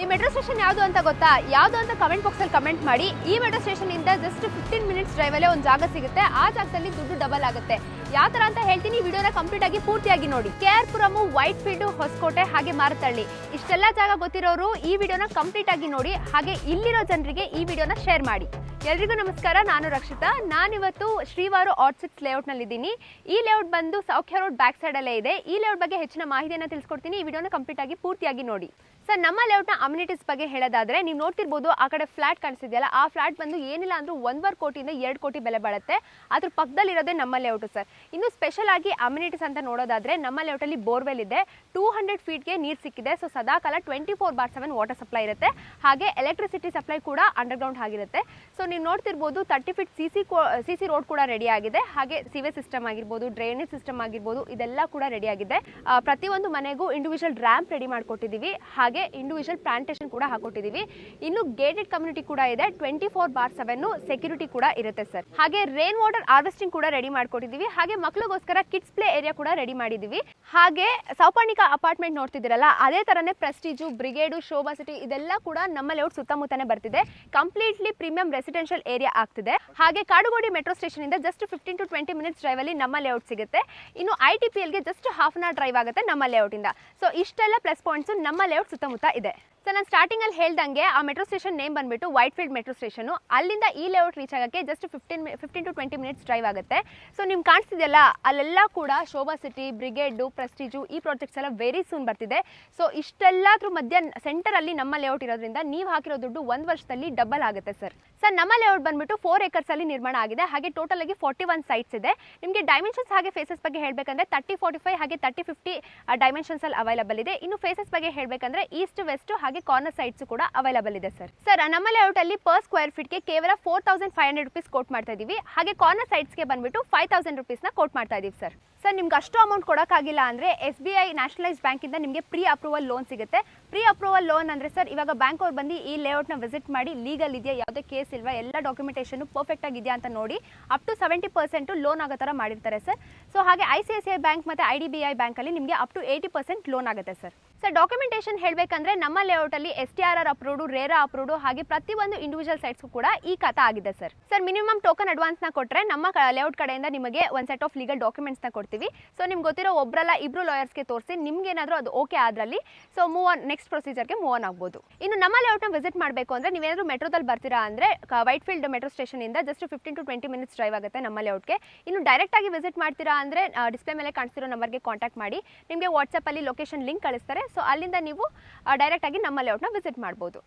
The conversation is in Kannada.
ಈ ಮೆಟ್ರೋ ಸ್ಟೇಷನ್ ಯಾವುದು ಅಂತ ಗೊತ್ತಾ? ಯಾವುದು ಅಂತ ಕಮೆಂಟ್ ಬಾಕ್ಸಲ್ಲಿ ಕಮೆಂಟ್ ಮಾಡಿ. ಈ ಮೆಟ್ರೋ ಸ್ಟೇಷನಿಂದ ಜಸ್ಟ್ ಫಿಫ್ಟೀನ್ ಮಿನಿಟ್ಸ್ ಡ್ರೈವಲ್ಲೇ ಒಂದು ಜಾಗ ಸಿಗುತ್ತೆ. ಆ ಜಾಗದಲ್ಲಿ ದುಡ್ಡು ಡಬಲ್ ಆಗುತ್ತೆ. ಯಾವ ಥರ ಅಂತ ಹೇಳ್ತೀನಿ. ವಿಡಿಯೋನ ಕಂಪ್ಲೀಟ್ ಆಗಿ ಪೂರ್ತಿಯಾಗಿ ನೋಡಿ. K R Puram Whitefield Hoskote ಹಾಗೆ ಮಾರತಳ್ಳಿ ಇಷ್ಟೆಲ್ಲ ಜಾಗ ಗೊತ್ತಿರೋರು ಈ ವಿಡಿಯೋನ ಕಂಪ್ಲೀಟ್ ಆಗಿ ನೋಡಿ. ಹಾಗೆ ಇಲ್ಲಿರೋ ಜನರಿಗೆ ಈ ವಿಡಿಯೋನ ಶೇರ್ ಮಾಡಿ. ಎಲ್ರಿಗೂ ನಮಸ್ಕಾರ. ನಾನು ರಕ್ಷಿತಾ. ನಾನಿವತ್ತು ಶ್ರೀವಾರು ಆರ್ಚಿಡ್ಸ್ ಲೇಔಟ್ನಲ್ಲಿದ್ದೀನಿ ಈ ಲೇಔಟ್ ಬಂದು ಸೌಖ್ಯ ರೋಡ್ ಬ್ಯಾಕ್ ಸೈಡಲ್ಲೇ ಇದೆ. ಈ ಲೇಔಟ್ ಬಗ್ಗೆ ಹೆಚ್ಚಿನ ಮಾಹಿತಿಯನ್ನು ತಿಳಿಸ್ಕೊಡ್ತೀನಿ. ಈ ವಿಡಿಯೋನ ಕಂಪ್ಲೀಟ್ ಆಗಿ ಪೂರ್ತಿಯಾಗಿ ನೋಡಿ. ಸರ್ ನಮ್ಮ ಲೇಔಟ್ನ ಅಮ್ಯುನಿಟೀಸ್ ಬಗ್ಗೆ ಹೇಳೋದಾದ್ರೆ, ನೀವು ನೋಡ್ತಿರ್ಬೋದು ಆ ಕಡೆ ಫ್ಲಾಟ್ ಕಾಣಿಸಿದೆಯಲ್ಲ ಆ ಫ್ಲಾಟ್ ಬಂದು ಏನಿಲ್ಲ ಅಂದ್ರೂ ಒಂದೂವರೆ ಕೋಟಿಯಿಂದ ಎರಡು ಕೋಟಿ ಬೆಲೆ ಬಾಳುತ್ತೆ. ಅದ್ರ ಪಕ್ಕದಲ್ಲಿರೋದೇ ನಮ್ಮ ಲೇಔಟು ಸರ್ ಇನ್ನು ಸ್ಪೆಷಲ್ ಆಗಿ ಅಮ್ಯುನಿಟೀಸ್ ಅಂತ ನೋಡೋದಾದ್ರೆ ನಮ್ಮ ಲೇಔಟಲ್ಲಿ ಬೋರ್ವೆಲ್ ಇದೆ. ಟೂ ಹಂಡ್ರೆಡ್ ಫೀಟ್ಗೆ ನೀರು ಸಿಕ್ಕಿದೆ. ಸೊ ಸದಾಕಾಲ twenty four bar seven water supply ಇರುತ್ತೆ. ಹಾಗೆ ಎಲೆಕ್ಟ್ರಿಸಿಟಿ ಸಪ್ಲೈ ಕೂಡ ಅಂಡರ್ಗ್ರೌಂಡ್ ಆಗಿರುತ್ತೆ. ಸೊ ನೀವು ನೋಡ್ತಿರ್ಬೋದು thirty feet C C C C road ಕೂಡ ರೆಡಿ ಆಗಿದೆ. ಹಾಗೆ ಸಿವೆ ಸಿಸ್ಟಮ್ ಆಗಿರ್ಬೋದು ಡ್ರೈನೇಜ್ ಸಿಸ್ಟಮ್ ಆಗಿರ್ಬೋದು, ಇದೆಲ್ಲ ಕೂಡ ರೆಡಿ ಆಗಿದೆ. ಪ್ರತಿಯೊಂದು ಮನೆಗೂ ಇಂಡಿವಿಜುವಲ್ ರ್ಯಾಂಪ್ ರೆಡಿ ಮಾಡಿಕೊಟ್ಟಿದ್ದೀವಿ. ಹಾಗೆ ಇಂಡಿವಿಜುವಲ್ ಪ್ಲಾಂಟೇಶನ್ ಕೂಡ ಹಾಕೊಟ್ಟಿದ್ದೀವಿ ಇನ್ನು ಗೇಟೆಡ್ ಕಮ್ಯುನಿಟಿ ಕೂಡ ಇದೆ. Twenty four bar seven security ಕೂಡ ಇರುತ್ತೆ ಸರ್. ಹಾಗೆ ರೇನ್ ವಾಟರ್ ಹಾರ್ವೆಸ್ಟಿಂಗ್ ಕೂಡ ರೆಡಿ ಮಾಡ್ಕೊಟ್ಟಿದ್ದೀವಿ ಹಾಗೆ ಮಕ್ಕಳಿಗೋಸ್ಕರ ಕಿಡ್ಸ್ ಪ್ಲೇ ಏರಿಯಾ ಕೂಡ ರೆಡಿ ಮಾಡಿದ್ದೀವಿ ಹಾಗೆ ಸೌಪರ್ಣಿಕ ಅಪಾರ್ಟ್ಮೆಂಟ್ ನೋಡ್ತಿದ್ದೀರಲ್ಲ, ಅದೇ ತರನೇ ಪ್ರೆಸ್ಟೀಜು ಬ್ರಿಗೇಡು ಶೋಭಾ ಸಿಟಿ ಇದೆಲ್ಲ ಕೂಡ ನಮ್ಮ ಲೇಔಟ್ ಸುತ್ತಮುತ್ತನೇ ಬರ್ತಿದೆ. ಕಂಪ್ಲೀಟ್ಲಿ ಪ್ರೀಮಿಯಂ ರೆಸಿಡೆನ್ಷಿಯಲ್ ಏರಿಯಾ ಆಗ್ತಿದೆ. ಹಾಗೆ ಕಾಡುಗೋಡಿ ಮೆಟ್ರೋ ಸ್ಟೇಷನ್ ಇಂದ just fifteen to twenty minutes drive ಅಲ್ಲಿ ನಮ್ಮ ಲೇಔಟ್ ಸಿಗುತ್ತೆ. ಇನ್ನು I T P ಎಲ್ಗೆ just half an hour drive ಆಗುತ್ತೆ ನಮ್ಮ ಲೇಔಟ್ ಇಂದ. ಸೊ ಇಷ್ಟೆಲ್ಲ ಪ್ಲಸ್ ಪಾಯಿಂಟ್ಸ್ ನಮ್ಮ ಲೇಔಟ್ ಸುತ್ತಮುತ್ತ ಇದೆ. ಸೊ ನಾನು ಸ್ಟಾರ್ಟಿಂಗ್ ಅಲ್ಲಿ ಹೇಳ್ದಂಗೆ ಆ ಮೆಟ್ರೋ ಸ್ಟೇಷನ್ ನೇಮ್ ಬಂದ್ಬಿಟ್ಟು ವೈಟ್ ಫೀಲ್ಡ್ ಮೆಟ್ರೋ ಸ್ಟೇಷನ್ ಅಲ್ಲಿಂದ ಈ ಲೇಔಟ್ ರೀಚ್ ಆಗಕ್ಕೆ just fifteen fifteen to twenty minutes drive ಆಗುತ್ತೆ. ಸೊ ನಿಮ್ಗೆ ಕಾಣಿಸ್ತಿದೆಯಲ್ಲ, ಅಲ್ಲೆಲ್ಲ ಕೂಡ ಶೋಭಾ ಸಿಟಿ ಬ್ರಿಗೇಡು ಪ್ರೆಸ್ಟೀಜು ಈ ಪ್ರಾಜೆಕ್ಟ್ಸ್ ಎಲ್ಲ ವೆರಿ ಸೂನ್ ಬರ್ತಿದೆ. ಸೊ ಇಷ್ಟೆಲ್ಲದ್ರ ಮಧ್ಯ ಸೆಂಟರ್ ಅಲ್ಲಿ ನಮ್ಮ ಲೇಔಟ್ ಇರೋದ್ರಿಂದ ನೀವು ಹಾಕಿರೋ ದುಡ್ಡು ಒಂದು ವರ್ಷದಲ್ಲಿ ಡಬಲ್ ಆಗುತ್ತೆ ಸರ್ ಸರ್ ನಮ್ಮ ಲೇಔಟ್ ಬಂದ್ಬಿಟ್ಟು ಫೋರ್ ಏಕರ್ಸ್ ಅಲ್ಲಿ ನಿರ್ಮಾಣ ಆಗಿದೆ. ಹಾಗೆ ಟೋಟಲ್ ಆಗಿ ಫಾರ್ಟಿ ಒನ್ ಸೈಟ್ಸ್ ಇದೆ. ನಿಮಗೆ ಡೈಮೆನ್ಷನ್ಸ್ ಹಾಗೆ ಫೇಸಸ್ ಬಗ್ಗೆ ಹೇಳಬೇಕಂದ್ರೆ ತರ್ಟಿ ಫೋರ್ಟಿ ಫೈವ್ ಹಾಗೆ ತರ್ಟಿ ಫಿಫ್ಟಿ ಡೈಮೆನ್ಷನ್ಸ್ ಅಲ್ಲಿ ಅವೈಲಬಲ್ ಇದೆ. ಇನ್ನು ಫೇಸಸ್ ಬಗ್ಗೆ ಹೇಳಬೇಕಂದ್ರೆ ಈಸ್ಟ್ ವೆಸ್ಟ್ ಕಾರ್ನರ್ ಸೈಡ್ಸ್ ಕೂಡ ಅವೈಲಬಲ್ ಇದೆ ಸರ್ ಸರ್ ನಮ್ಮ ಲೇಔಟ್ ಅಲ್ಲಿ ಪರ್ ಸ್ಕ್ವೇರ್ ಫೀಟ್ಗೆ ಕೇವಲ four thousand five hundred rupees quote ಮಾಡ್ತಾ ಇದೀವಿ. ಹಾಗೆ ಕಾರ್ನರ್ ಸೈಡ್ಸ್ಗೆ ಬಂದ್ಬಿಟ್ಟು ಫೈವ್ ತೌಸಂಡ್ ರುಪೀಸ್ನ ಕೋಟ್ ಮಾಡ್ತಾ ಇದೀವಿ ಸರ್ ಸರ್ ನಿಮ್ಗೆ ಅಷ್ಟು ಅಮೌಂಟ್ ಕೊಡೋಕ್ಕಾಗಿಲ್ಲ ಅಂದ್ರೆ ಎಸ್ ಬಿ ಐ ನ್ಯಾಷನಲೈಸ್ ಬ್ಯಾಂಕಿಂದ ನಿಮಗೆ ಪ್ರೀ ಅಪ್ರೂವಲ್ ಲೋನ್ ಸಿಗುತ್ತೆ. ಪ್ರೀ ಅಪ್ರೂವಲ್ ಲೋನ್ ಅಂದರೆ ಸರ್, ಇವಾಗ ಬ್ಯಾಂಕ್ ಅವ್ರು ಬಂದು ಈ ಲೇಔಟ್ನ ವಿಸಿಟ್ ಮಾಡಿ, ಲೀಗಲ್ ಇದೆಯಾ, ಯಾವುದೇ ಕೇಸ್ ಇಲ್ವಾ, ಎಲ್ಲ ಡಾಕ್ಯುಮೆಂಟೇಷನು ಪರ್ಫೆಕ್ಟ್ ಆಗಿದೆಯಾ ಅಂತ ನೋಡಿ, up to seventy percent loan ಆಗೋ ಥರ ಮಾಡಿರ್ತಾರೆ ಸರ್. ಸೊ ಹಾಗೆ I C I C I bank ಮತ್ತು ಐ ಡಿ ಬಿ ಐ ಬ್ಯಾಂಕಲ್ಲಿ ನಿಮಗೆ up to eighty percent loan ಆಗುತ್ತೆ ಸರ್. ಸರ್ ಡಾಕ್ಯುಮೆಂಟೇಷನ್ ಹೇಳಬೇಕಂದ್ರೆ ನಮ್ಮ ಲೇಔಟಲ್ಲಿ S T R R approved, RERA approved, ಹಾಗೆ ಪ್ರತಿಯೊಂದು ಇಂಡಿವಿಜುವಲ್ ಸೈಟ್ಸ್ಗೂ ಕೂಡ ಈ ಖಾತಾ ಆಗಿದೆ ಸರ್. ಸರ್, ಮಿನಿಮಮ್ ಟೋಕನ್ ಅಡ್ವಾನ್ಸ್ನ ಕೊಟ್ಟರೆ ನಮ್ಮ ಲೇಔಟ್ ಕಡೆಯಿಂದ ನಿಮಗೆ ಒಂದು ಸೆಟ್ ಆಫ್ ಲೀಗಲ್ ಡಾಕ್ಯುಮೆಂಟ್ಸ್ನ ಕೊಡ್ತೀವಿ. ಸೊ ನಿಮ್ಗೆ ಗೊತ್ತಿರೋ ಒಬ್ಬರಲ್ಲ ಇಬ್ರು ಲಾಯರ್ಸ್ಗೆ ತೋರಿಸಿ ನಿಮ್ಗೆ ಏನಾದರೂ ಅದು ಓಕೆ ಆದ್ರಲ್ಲಿ, ಸೊ ಮೂವ್ ಆನ್ ನೆಕ್ಸ್ಟ್ ಪ್ರೊಸೀಜರ್ಗೆ ಮೂವ್ ಆನ್ ಆಗ್ಬೋದು. ಇನ್ನು ನಮ್ಮ ಲೇಔಟ್ನ ವಿಸಿಟ್ ಮಾಡಬೇಕು ಅಂದರೆ ನೀವೇನಾದರೂ ಮೆಟ್ರೋದಲ್ಲಿ ಬರ್ತೀರಾ ಅಂದರೆ Whitefield metro ಸ್ಟೇಷನಿಂದ just fifteen to twenty minutes drive ಆಗುತ್ತೆ ನಮ್ಮ ಲೇಔಟ್ಗೆ ಇನ್ನು ಡೈರೆಕ್ಟಾಗಿ ವಿಸಿಟ್ ಮಾಡ್ತೀರಾ ಅಂದರೆ ಡಿಸ್ಪ್ಲೇ ಮೇಲೆ ಕಾಣಿಸ್ತಿರೋ ನಂಬರ್ಗೆ ಕಾಂಟ್ಯಾಕ್ಟ್ ಮಾಡಿ. ನಿಮಗೆ ವಾಟ್ಸಪ್ಪಲ್ಲಿ ಲೊಕೇಶನ್ ಲಿಂಕ್ ಕಳಿಸ್ತಾರೆ. ಸೊ ಅಲ್ಲಿಂದ ನೀವು ಡೈರೆಕ್ಟಾಗಿ ನಮ್ಮ ಲೇಔಟ್ನ ವಿಸಿಟ್ ಮಾಡ್ಬೋದು.